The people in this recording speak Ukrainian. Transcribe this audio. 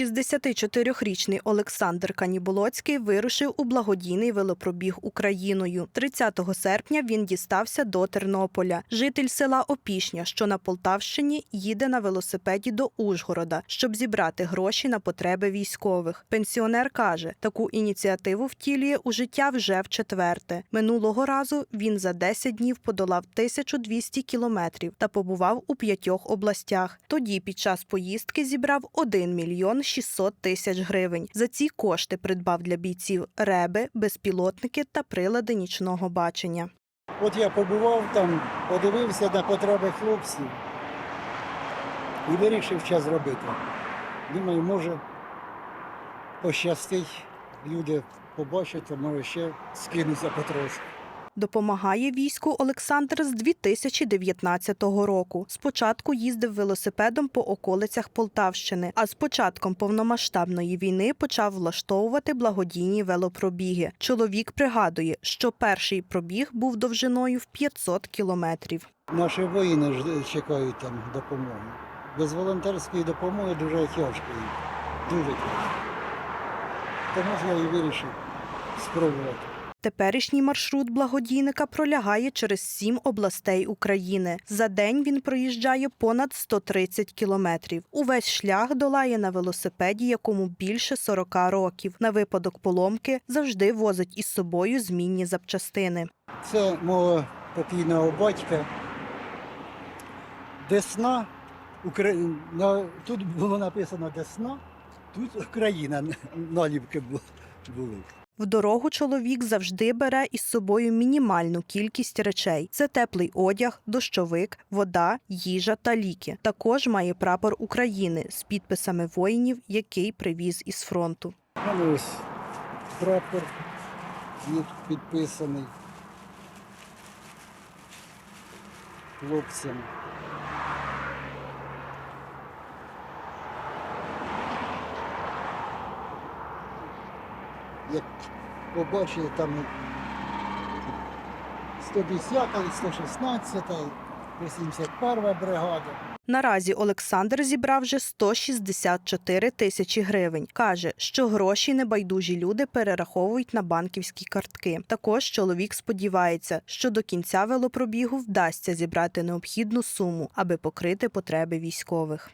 64-річний Олександр Каніболоцький вирушив у благодійний велопробіг Україною. 30 серпня він дістався до Тернополя. Житель села Опішня, що на Полтавщині, їде на велосипеді до Ужгорода, щоб зібрати гроші на потреби військових. Пенсіонер каже, таку ініціативу втілює у життя вже в четверте. Минулого разу він за 10 днів подолав 1200 кілометрів та побував у п'ятьох областях. Тоді під час поїздки зібрав 1 мільйон 600 тисяч гривень. За ці кошти придбав для бійців реби, безпілотники та прилади нічного бачення. От я побував там, подивився на потреби хлопців і вирішив що зробити. Думаю, може пощастить, люди побачать, а може ще скинуться потрошку. Допомагає війську Олександр з 2019 року. Спочатку їздив велосипедом по околицях Полтавщини, а з початком повномасштабної війни почав влаштовувати благодійні велопробіги. Чоловік пригадує, що перший пробіг був довжиною в 500 кілометрів. Наші воїни ж чекають там допомоги. Без волонтерської допомоги дуже тяжко. Дуже тяжко. Тому я і вирішив спробувати. Теперішній маршрут благодійника пролягає через сім областей України. За день він проїжджає понад 130 кілометрів. Увесь шлях долає на велосипеді, якому більше 40 років. На випадок поломки завжди возить із собою змінні запчастини. Це мого покійного батька. Десна. Укра... на- Тут було написано Десна, тут Україна наліпки були. В дорогу чоловік завжди бере із собою мінімальну кількість речей: це теплий одяг, дощовик, вода, їжа та ліки. Також має прапор України з підписами воїнів, який привіз із фронту. Ось прапор підписаний хлопцям. Як побачили, там 110, 116, 81 бригада. Наразі Олександр зібрав вже 164 тисячі гривень. Каже, що гроші небайдужі люди перераховують на банківські картки. Також чоловік сподівається, що до кінця велопробігу вдасться зібрати необхідну суму, аби покрити потреби військових.